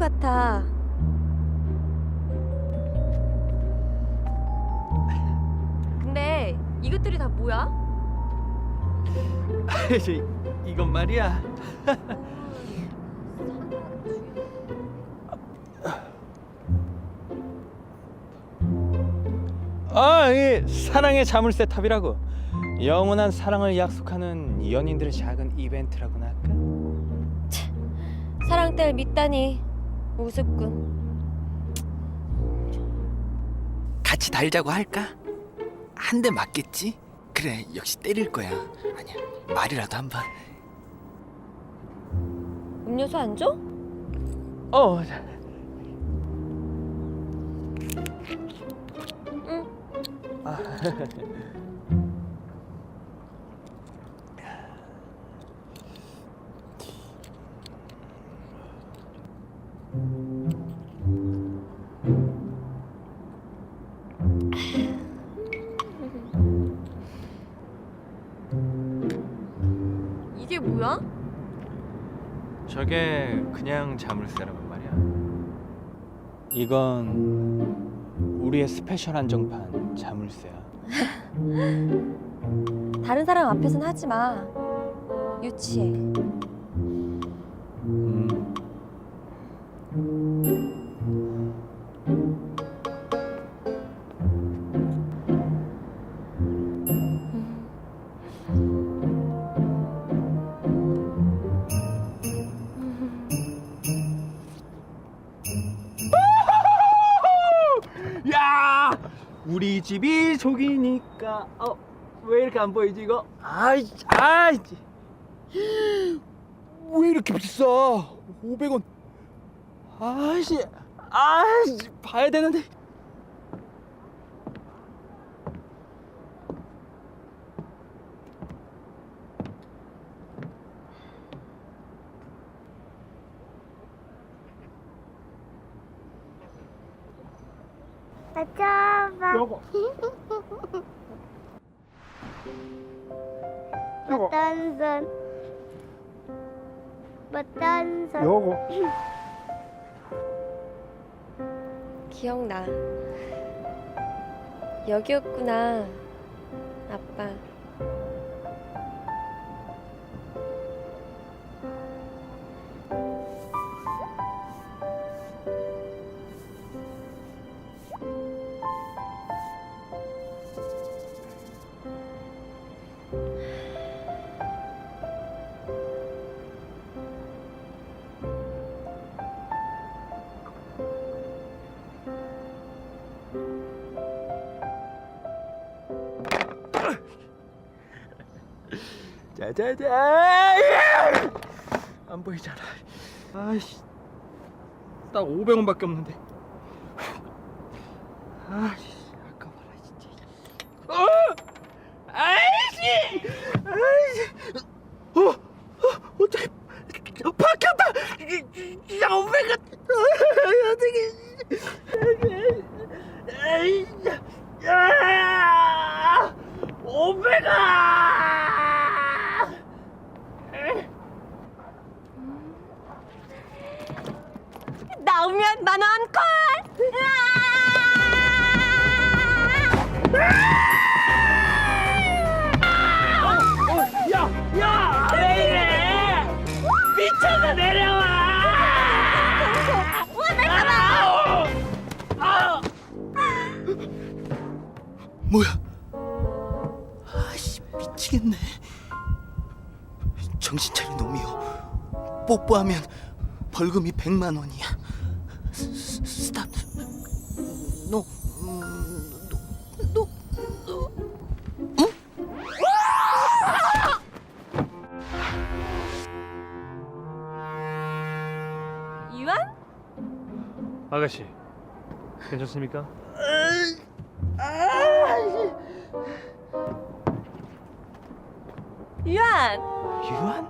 같아. 근데 이것들이 다 뭐야? 이제 이건 말이야. 아, 이 사랑의 자물쇠 탑이라고. 영원한 사랑을 약속하는 연인들의 작은 이벤트라고나 할까? 사랑 뗄 믿다니 우습군. 같이 달자고 할까? 한 대 맞겠지? 그래 역시 때릴 거야 아니야 말이라도 한 번 음료수 안 줘? 어, 자, 응. 이게 뭐야? 저게 그냥 자물쇠라고 말이야. 이건 우리의 스페셜 한정판 자물쇠야. 다른 사람 앞에선 하지 마. 유치해. 우리 집이 저기니까 어, 왜 이렇게 안 보이지 이거? 아이, 아이. 왜 이렇게 비싸? 500원. 아씨, 아씨, 봐야 되는데. 아빠봐. 요거, 요거, 어떤 손? 어떤 손? 요거. 기억나. 여기였구나. 아빠. 짜자잔. 안 보이잖아. 아이씨, 딱 500원밖에 없는데. 아이씨, 아까워라 진짜. 어! 아이씨, 아이씨. 어, 어, 어떻게 바뀌었다. 야, 500원. 어떻게? 아이, 야, 500원. 나 오면 만원 콜! 야, 야, 왜 이래? 미쳐서 내려와. 아! 아! 뭐야 아씨 미치겠네 정신 차려 놈이요 뽀뽀하면 벌금이 100만 원이야 아가씨 괜찮습니까? 유한! 유한?